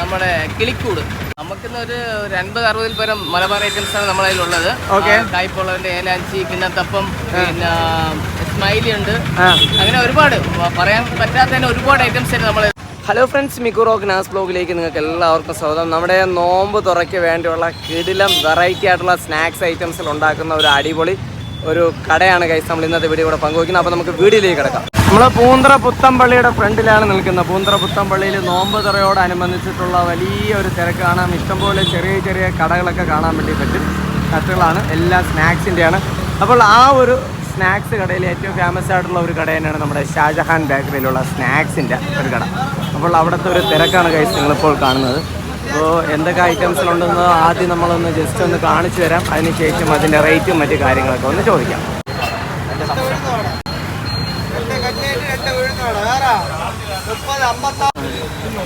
നമ്മുടെ കിളിക്കൂട്. നമുക്കിന്ന് ഒരു അൻപത് അറുപതിൽ പരം മലബാർ ഐറ്റംസ് ആണ് നമ്മളെ ഉള്ളത് Okay. കായ്പുള്ളവന്റെ ഏലാഞ്ചി കിണ്ണത്തപ്പം പിന്നെ സ്മൈലി ഉണ്ട്. അങ്ങനെ ഒരുപാട് പറയാൻ പറ്റാത്ത തന്നെ ഒരുപാട് ഐറ്റംസ് ആണ് നമ്മളെ ഹലോ ഫ്രണ്ട്സ് മിക്കുറോ ഗ്നാസ് ബ്ലോഗിലേക്ക് നിങ്ങൾക്ക് എല്ലാവർക്കും സ്വാഗതം. നമ്മുടെ നോമ്പ് തുറയ്ക്ക് വേണ്ടിയുള്ള കിടിലം വെറൈറ്റി ആയിട്ടുള്ള സ്നാക്സ് ഐറ്റംസിൽ ഉണ്ടാക്കുന്ന ഒരു അടിപൊളി ഒരു കടയാണ് കൈസ് നമ്മൾ ഇന്നത്തെ വീഡിയോ കൂടെ പങ്കുവയ്ക്കുന്നത്. അപ്പോൾ നമുക്ക് വീഡിയോയിലേക്ക് കിടക്കാം. നമ്മൾ പൂന്തറ പുത്തമ്പള്ളിയുടെ ഫ്രണ്ടിലാണ് നിൽക്കുന്നത്. പൂന്തറ പുത്തമ്പള്ളിയിൽ നോമ്പ് തുറയോടനുബന്ധിച്ചിട്ടുള്ള വലിയ ഒരു കാണാം ഇഷ്ടംപോലെ ചെറിയ ചെറിയ കടകളൊക്കെ കാണാൻ വേണ്ടി പറ്റും. കത്തുകളാണ് എല്ലാ സ്നാക്സിന്റെയാണ് അപ്പോൾ ആ ഒരു സ്നാക്സ് കടയിൽ ഏറ്റവും ഫേമസ് ആയിട്ടുള്ള ഒരു കട തന്നെയാണ് നമ്മുടെ ഷാജഹാൻ ബേക്കറിയിലുള്ള സ്നാക്സിന്റെ ഒരു കട. അപ്പോൾ അവിടുത്തെ ഒരു തിരക്കാണ് കൈസ് നിങ്ങളിപ്പോൾ കാണുന്നത്. അപ്പോൾ എന്തൊക്കെ ഐറ്റംസിലുണ്ടെന്ന് ആദ്യം നമ്മളൊന്ന് ജസ്റ്റ് ഒന്ന് കാണിച്ചു തരാം. അതിനുശേഷം അതിന്റെ റേറ്റും മറ്റു കാര്യങ്ങളൊക്കെ ഒന്ന് ചോദിക്കാം.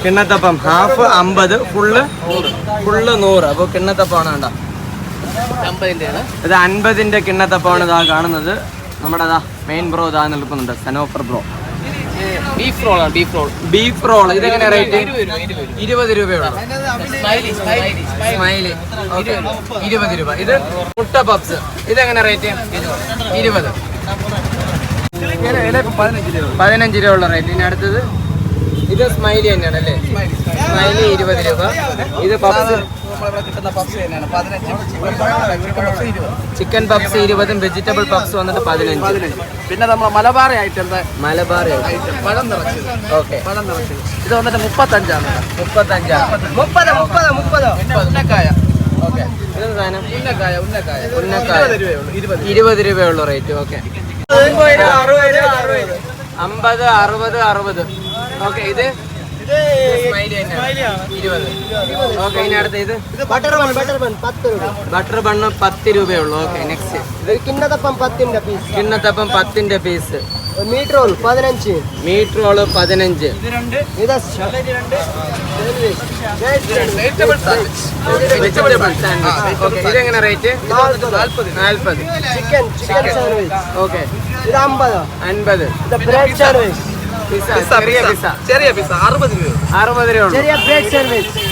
കിണ്ണത്തപ്പം ഹാഫ് അമ്പത് ഫുള്ള് ഫുള്ള് നൂറ്. അപ്പോൾ കിണ്ണത്തപ്പമാണ് വേണ്ട അമ്പതിന്റെ അത് ഇത് അൻപതിന്റെ കിണ്ണത്തപ്പമാണ് ഇതാ കാണുന്നത്. നമ്മുടെ അതാ മെയിൻ ബ്രോ ഇതാ നിൽക്കുന്നുണ്ട് Sanofar bro beef roll beef roll beef roll ഇതെങ്ങനെ റേറ്റ് ഇരുപത് രൂപ ഇരുപത് രൂപയുള്ളൂ സ്മൈലി ഇരുപത് രൂപ. ഇത് മുട്ട പപ്സ് ഇതെങ്ങനെ റേറ്റ് ഇരുപത്. പതിനഞ്ച് രൂപ. ഉള്ള റേറ്റ് ഇനി അടുത്തത് ഇത് സ്മൈലി തന്നെയാണ് അല്ലേ സ്മൈലി ഇരുപത് രൂപ. ഇത് പപ്സ് ചിക്കൻ പപ്സ് ഇരുപതും. വെജിറ്റബിൾ പപ്സ് വന്നിട്ട് പതിനഞ്ച്. പിന്നെ നമ്മളെ മലബാർ ഐറ്റം മലബാർ പഴം നിറച്ചത്. ഓക്കെ. പഴം നിറച്ചത്. ഇത് വന്നിട്ട് മുപ്പത്തഞ്ചാണ്. മുപ്പത്തഞ്ചാണ് മുപ്പത് മുപ്പത് മുപ്പത്. ഉന്നക്കായ. ഓക്കെ. ഇരുപത് രൂപയുള്ളൂ റേറ്റ് ഓക്കെ. അമ്പത് അറുപത് അറുപത്. ഓക്കെ ഇത് ബട്ടർ ബണ്ണ് പത്ത് രൂപയുള്ളൂ ഓക്കെ നെക്സ്റ്റ് കിണ്ണത്തപ്പം പത്തിന്റെ പീസ് കിണ്ണത്തപ്പം പത്തിന്റെ പീസ് മീറ്റ് റോൾ പതിനഞ്ച്. മീറ്റ് റോൾ പതിനഞ്ച്. ഇതെങ്ങനെ റേറ്റ് നാൽപ്പത് ചിക്കൻ ചിക്കൻ സാൻഡ്വിച്ച് ഓക്കെ ഇത് അമ്പത്. അൻപത്. ബ്രെഡ് സാൻഡ്വിച്ച് ചെറിയ പീസ അറുപത് രൂപ അറുപത് രൂപ ചെറിയ ബ്രെഡ് സാൻഡ്വിച്ച്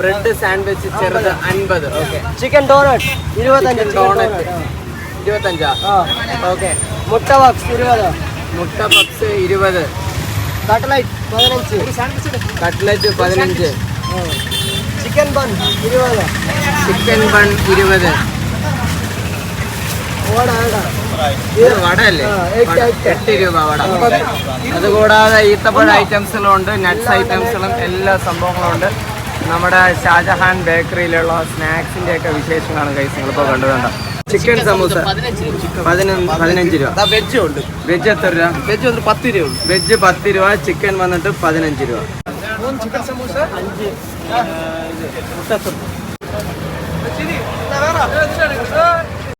ബ്രെഡ് സാൻഡ്വിച്ച് ചെറുത് അൻപത്. ഓക്കെ ചിക്കൻ ഡോണറ്റ് ഇരുപത്തഞ്ച് ഡോണറ്റ് ഇരുപത്തഞ്ചാ? ആ ഓക്കെ മുട്ട ബക്സ് ഇരുപത്? മുട്ട ബക്സ് ഇരുപത്. കട്ട്ലൈറ്റ് പതിനഞ്ച്. കട്ട്ലറ്റ് പതിനഞ്ച്. ചിക്കൻ ബൺ ഇരുപത്? ചിക്കൻ ബൺ ഇരുപത് ഓട ഓട ഇത് വട അല്ലേ ആ, എട്ട്, രൂപ വട. അതുകൂടാതെ ഈത്തപ്പഴ ഐറ്റംസുകളും ഉണ്ട് നട്ട്സ് ഐറ്റംസുകളും എല്ലാ സംഭവങ്ങളും ഉണ്ട്. നമ്മുടെ ഷാജഹാൻ ബേക്കറിയിലുള്ള സ്നാക്സിന്റെ ഒക്കെ വിശേഷങ്ങളാണ് കൈസ് നിങ്ങളിപ്പോ കണ്ടുകണ്ട ചിക്കൻ സമൂസ. പതിനഞ്ച് രൂപ. വെജും ഉണ്ട്. വെജ് എത്ര രൂപ? വെജ് വന്നിട്ട് പത്ത് രൂപ വെജ് പത്ത് രൂപ ചിക്കൻ വന്നിട്ട് പതിനഞ്ച് രൂപ. ചിക്കൻ സമൂസ? അഞ്ച്. മുട്ടത്തും